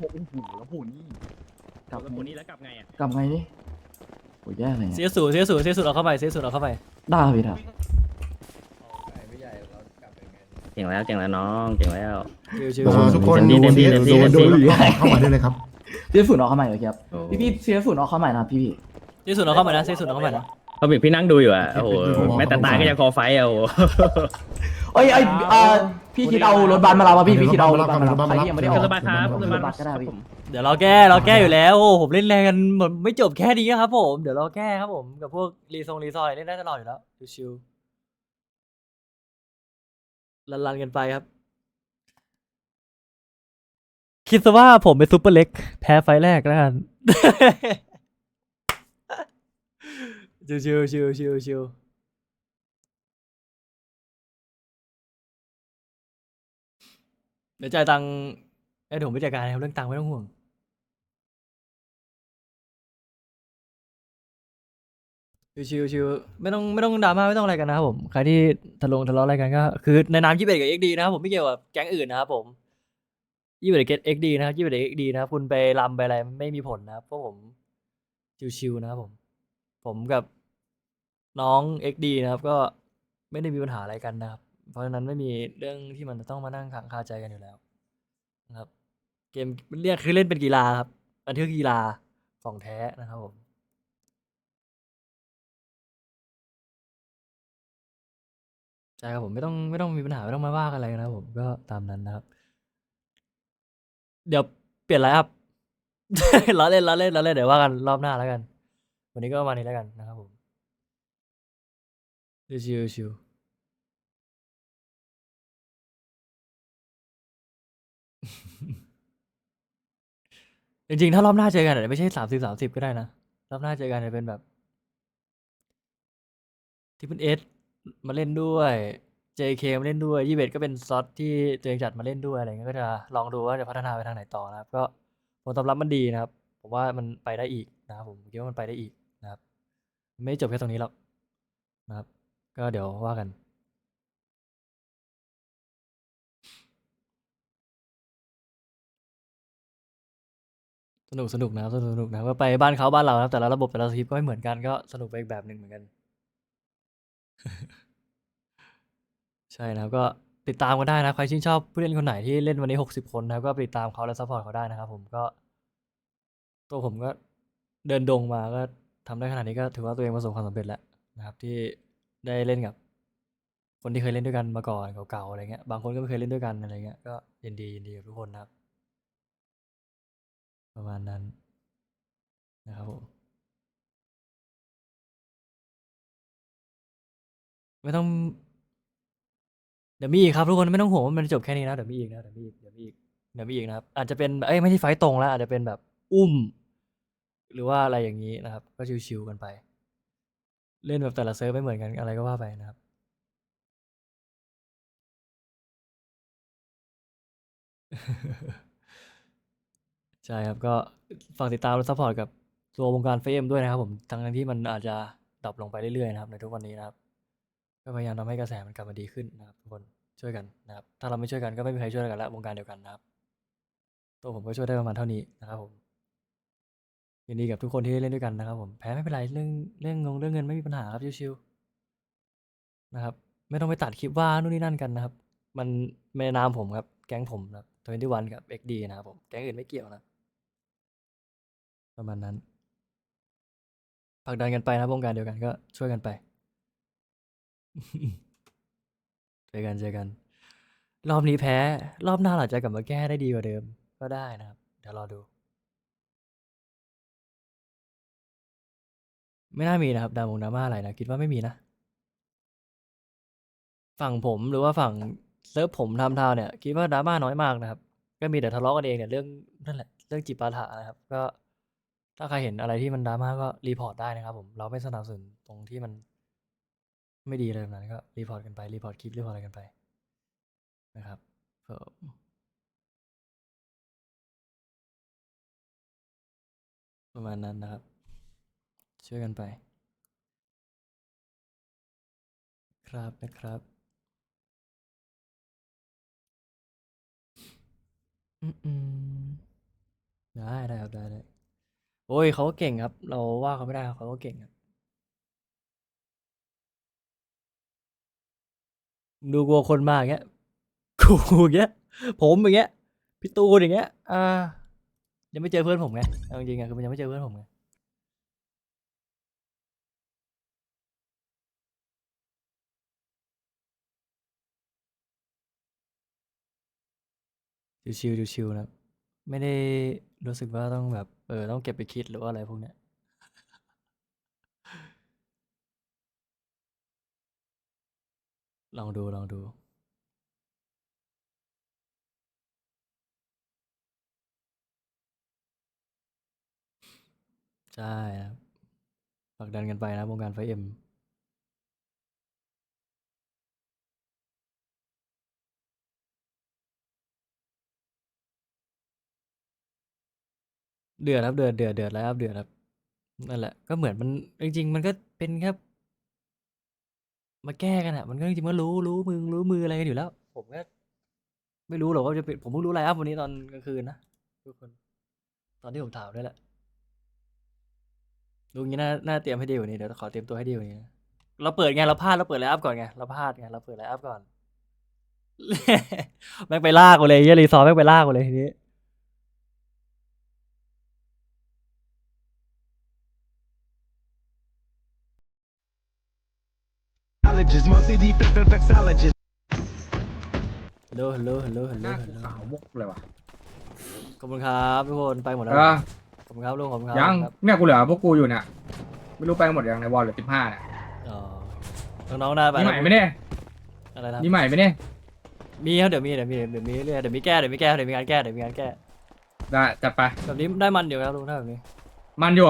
โอ้โหแล้วโหนี่กลับแล้วคนนี้แล้วกลับไงอะกลับไงดิโอ้ยแย่เลยเสีเนี่ยยสูเสียสูเสียสูเอาเข้าไปเสียสูเอาเข้าไปได้ครับพี่ครับเก่งแล้วเก่งแล้วน้องเก่งแล้ว ชิวโอ้โหๆทุกคนเต็มที่ดูเต็มที่ ดูเต็มที่ดูเต็มที่แล้วก็เข้ามาได้เลยครับ เสียฝุ่นออกเข้ามาหน่อยครับโอ้พี่พี่เสียฝุ่นออกเข้ามานะพี่พี่เสียสูเอาเข้ามานะเสียสูเอาเข้ามานะเขาบิกพี่นั่งดูอยู่อะโอ้โหแม้แต่ตายก็ยังคอไฟอะโอ้โห เอ้ยไอ้เอ่อพี่คิดเอารถบัสมารับมาพี่พี่คิดเอารถบัสมารับรถบัสใครมารับที่ยังไม่ได้อขึ้อนกรถบัสครับขึ้นรถบัสก็ได้พี่ผมเดี๋ยวเราแก้เราแก้อยู่แล้วโอ้ผมเล่นแรงกันหมดไม่จบแค่นี้ครับผมเดี๋ยวเราแก้ครับผมกับพวกรีซงรีซอยเล่นได้ตลอดอยู่แล้วชิวๆลันๆกันไปครับ คิดซะว่าผมเป็นซูเปอร์เล็ก แพ้ไฟล์แรกแล้วกันชิวชิวชิวชิวชิ เดี๋ยวจ่ายตังค์เอ้ยเดี๋ยวผมไปจัดการนะครับเรื่องตังค์ไม่ต้องห่วง ชิวๆชิวๆไม่ต้องไม่ต้องดราม่าไม่ต้องอะไรกันนะครับผม ใครที่ทะลงทะเลาะอะไรกันก็คือในนามยี่สิบเอ็ดกับเอ็กดีนะครับผมไม่เกี่ยวกับแก๊งอื่นนะครับผมยี่สิบเอ็ดเอ็กดีนะครับยี่สิบเอ็ดเอ็กดีนะครับคุณไปรำไปอะไรไม่มีผลนะครับเพราะผมชิวๆนะครับผม ผมกับน้องเอ็กดีนะครับ ก็ไม่ได้มีปัญหาอะไรกันนะครับ เพราะฉะนั้นไม่มีเรื่องที่มันจะต้องมานั่งขังคาใจกันอยู่แล้วนะครับ เกมเรียกคือเล่นเป็นกีฬาครับมันคือกีฬาของแท้นะครับผมใช่ครับผมไม่ต้องไม่ต้องมีปัญหาไม่ต้องมาว่ากันอะไรนะครับผมก็ตามนั้นนะครับ เดี๋ยวเปลี่ยนไลฟ์อัพล้อเล่นล้อเล่นล้อเล่นเดี๋ยวว่ากันรอบหน้าแล้วกัน วันนี้ก็ประมาณนี้แล้วกันนะครับผมชิวๆชิว จริงๆ ถ้ารอบหน้าเจอกันอาจจะไม่ใช่สามสิบสามสิบก็ได้นะ รอบหน้าเจอกันอาจจะเป็นแบบ ที่เป็นเอสมาเล่นด้วย JK มาเล่นด้วยยี่เบก็เป็นซอสที่ตัวเองจัดมาเล่นด้วยอะไรเงี้ยก็จะลองดูว่าจะพัฒนาไปทางไหนต่อนะครับ ก็ผลตอบรับมันดีนะครับ ผมว่ามันไปได้อีกนะครับผมคิดว่ามันไปได้อีกนะครับ ไม่จบแค่ตรงนี้หรอกนะครับ ก็เดี๋ยวว่ากัน สนุกสนุกนะครับสนุกสนุกนะครับก็ไปบ้านเขาบ้านเรานะครับ แต่ละระบบแต่ละสคริปก็ไม่เหมือนกันก็สนุกไปอีกแบบหนึ่งเหมือนกัน ใช่นะครับก็ติดตามกันได้นะใครชื่นชอบผู้เล่นคนไหนที่เล่นวันนี้หกสิบคนนะครับก็ติดตามเขาและซัพพอร์ตเขาได้นะครับ ผมก็ ตัวผมก็เดินดงมาก็ทำได้ขนาดนี้ก็ถือว่าตัวเองประสบความสำเร็จแล้วนะครับ ที่ได้เล่นกับ คนที่เคยเล่นด้วยกันมาก่อนเก่าๆอะไรเงี้ยบางคนก็ไม่เคยเล่นด้วยกันอะไรเงี้ยก็ยินดียินดีกับทุกคนนะครับ ประมาณนั้นนะครับผมไม่ต้อง เดี๋ยวมีอีกครับทุกคนไม่ต้องห่วงว่ามันจบแค่นี้นะเดี๋ยวมีอีกนะเดี๋ยวมีอีกเดี๋ยวมีอีกเดี๋ยวมีอีกนะครับ อาจจะเป็นเอ้ยไม่ใช่ไฟต์ตรงแล้ว อาจจะเป็นแบบอุ้ม หรือว่าอะไรอย่างนี้นะครับ ก็ชิวๆกันไป เล่นแบบแต่ละเซิร์ฟไม่เหมือนกันอะไรก็ว่าไปนะครับ ใช่ครับ ก็ฝากติดตามและซัพพอร์ตกับตัววงการเฟมด้วยนะครับผมทั้งที่มันอาจจะดรอปลงไปเรื่อยๆนะครับในทุกวันนี้นะครับ ก็พยายามทำให้กระแสมันกลับมาดีขึ้นนะครับทุกคนช่วยกันนะครับ ถ้าเราไม่ช่วยกันก็ไม่มีใครช่วยกันล้วงการเดียวกันนะครับ ตัวผมก็ช่วยได้ประมาณเท่านี้นะครับผมยินดีกับทุกคนที่เล่นด้วยกันนะครับ ผมแพ้ไม่เป็นไรเรื่องเรื่องงงเรื่องเงินไม่มีปัญหาครับชิวๆนะครับ ไม่ต้องไปตัดคลิปว่านู่นนี่นั่นกันนะครับ มันในนามผมครับ แก๊งผมนะครับทเวนตี้วันกับเอ็กดีนะครับผมแก๊งอื่นไม่เกี่ยวนะ ประมาณนั้นผลักดันกันไปนะวงการเดียวกันก็ช่วยกันไป เจอกันเจอกัน รอบนี้แพ้ รอบหน้าเราจะกลับมาแก้ได้ดีกว่าเดิม ก็ได้นะครับ เดี๋ยวรอดู ไม่น่ามีนะครับดามงดราม่าอะไรนะ คิดว่าไม่มีนะ ฝั่งผมหรือว่าฝั่งเซิร์ฟผมทำทาวเนี่ย คิดว่าดราม่าน้อยมากนะครับ ก็มีแต่ทะเลาะกันเองเนี่ยเรื่องนั่นแหละเรื่องจิปาถะนะครับ ก็ ถ้าใครเห็นอะไรที่มันดราม่าก็รีพอร์ตได้นะครับผม เราไม่สนับสนุนตรงที่มัน ไม่ดีอะไรแบบนั้นก็รีพอร์ตกันไปรีพอร์ตคลิปรีพอร์ตอะไรกันไป นะครับผมประมาณนั้นนะครับ ช่วยกันไป ครับนะครับอืมได้ได้ครับได้ได้ โอ้ยเขาก็เก่งครับ เราว่าเขาไม่ได้ครับเขาก็เก่งครับดูกลัวคนมากอย่างเงี้ยกูอย่างเงี้ย ผมอย่างเงี้ยพี่ตูนอย่างเงี้ย อ่า ยังไม่เจอเพื่อนผมไงเอาจริงๆอะคือมันยังไม่เจอเพื่อนผมไงชิวๆชิวๆนะครับไม่ได้ รู้สึกว่าต้องแบบเออต้องเก็บไปคิดหรือว่าอะไรพวกเนี้ยลองดูลองดู ใช่ครับผลักดันกันไปนะวงการไฟเอ็ม เดือดครับ เดือดเดือดเดือดแล้วครับเดือดครับ นั่นแหละ ก็เหมือนมันจริง ๆ มันก็เป็นแค่มาแก้กันอะมันก็จริงๆมันรู้รู้มือรู้มืออะไรกันอยู่แล้ว ผมก็ไม่รู้หรอกว่าจะเป็นผมเพิ่งรู้ไลน์อัพวันนี้ตอนกลางคืนนะทุกคน ตอนที่ผมถามด้วยแหละดูงี้น่าน่าเตรียมให้ดีกว่านี้เดี๋ยวขอเตรียมตัวให้ดีกว่านี้นะเราเปิดไงเราพลาดเราเปิดไลน์อัพก่อนไงเราพลาดไงเราเปิดไลน์อัพก่อน แม่งไปลากกูเลยเฮียรีซอแม่งไปลากกูเลยทีนี้ Colleges, mostly defense and flexologist. ฮัลโหลฮัลโหลฮัลโหลฮัลหโหลน้าฮัลกูโหลขาวมุกเลยว่ะขอบคุณครับทุกคนไปหมดแล้วเออขอบคุณครับลุงขอบคุณครับยังครับเนี่ยกูเหลือพวกกูอยู่เนี่ยไม่รู้ไปหมดยังในวอลเหลือสิบห้าเนี่ยอ๋อน้องๆได้ไปมีใหม่ไหมเนี่ยอะไรนะมีใหม่ไหมเนี่ยมีครับเดี๋ยวมีเดี๋ยวมีเดี๋ยวมีเรื่อยเดี๋ยวมีแก้เดี๋ยวมีแก้เดี๋ยวมีงานแก้เดี๋ยวมีงานแก้ได้จัดไปแบบนี้ได้มันเดียวครับลุงถ้าแบบนี้ มันอยู่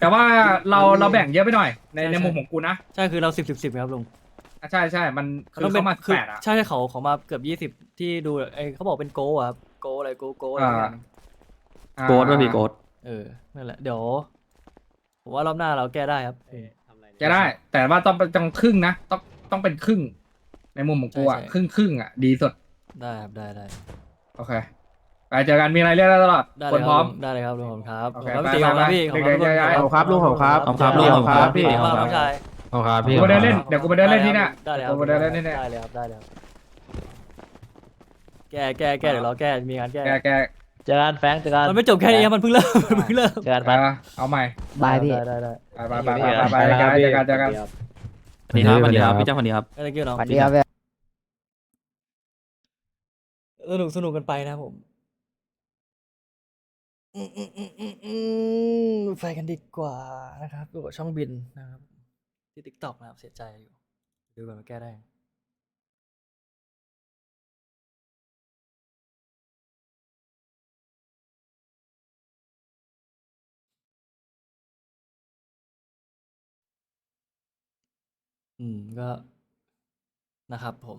แต่ว่าเราเราแบ่งเยอะไปหน่อย ในใช่ ในใช่มุมของกูนะใช่คือเราสิบสิบสิบครับลุงอะใช่ใช่มันคือต้องเขามาคือแปดอะ ใช่ใช่เขาเขามาเกือบยี่สิบที่ดูไอเขาบอกเป็นโกอะครับโกอะไรโกโกอะไรอ่า อย่างอ่าโกดป่ะพี่โกดเออนั่นแหละเดี๋ยวผมว่ารอบหน้าเราแก้ได้ครับจะได้ แต่ว่าต้องเป็นต้องครึ่งนะต้องต้องเป็นครึ่ง ในมุมของกูอะใช่ใช่ครึ่งครึ่งอะดีสุดได้ครับได้ได้โอเค ไปเจอกันมีอะไรเรียกได้ตลอดได้คเลยนคพร้รัอบมลุงได้เลยครับลุงขอบคุณครับโอขอบเคคุณครับไปพี่ตีขอบคุณครับไปพี่ขอบคุณครับเด็กๆย้ายๆขอบคุณครับลุงขอบคุณครับขอบคุณครับลุงขอบคุณครับพี่ ขอบคุณครับน้องชายขอบคุณครับพี่ กูไปเดินเล่นเดี๋ยวกูไปเดินเล่นที่เนี่ยได้เลยครับกูไปเดินเล่นที่เนี่ยได้เลยครับได้เลยครับแก้แก้แก้เดี๋ยวเราแก้มีงานแก้แกแกเจอกันแฟรงค์เจอกันมันไม่จบแค่นี้ครับมันเพิ่งเริ่มมันเพิ่งเริ่มเจอกันไปแฟรงค์มาเอาใหม่บายพี่ ได้ได้ได้ไปไปไปไปไปไปเจอกันเจอกันเจอกัน สวัสดีครับสวัสดีครับพี่เจ้าคนนี้ครับ ได้เกี่ยวน้องวันเดียวเว้ยสนุกสนุกกันไปนะครับผม อืมอืมอืมอืมอืมไปกันดีกว่านะครับดูกับช่องบินนะครับ ที่ติ๊กต็อกนะครับเสียใจอยู่ ดูกันมาแก้ได้ อืมก็นะครับผม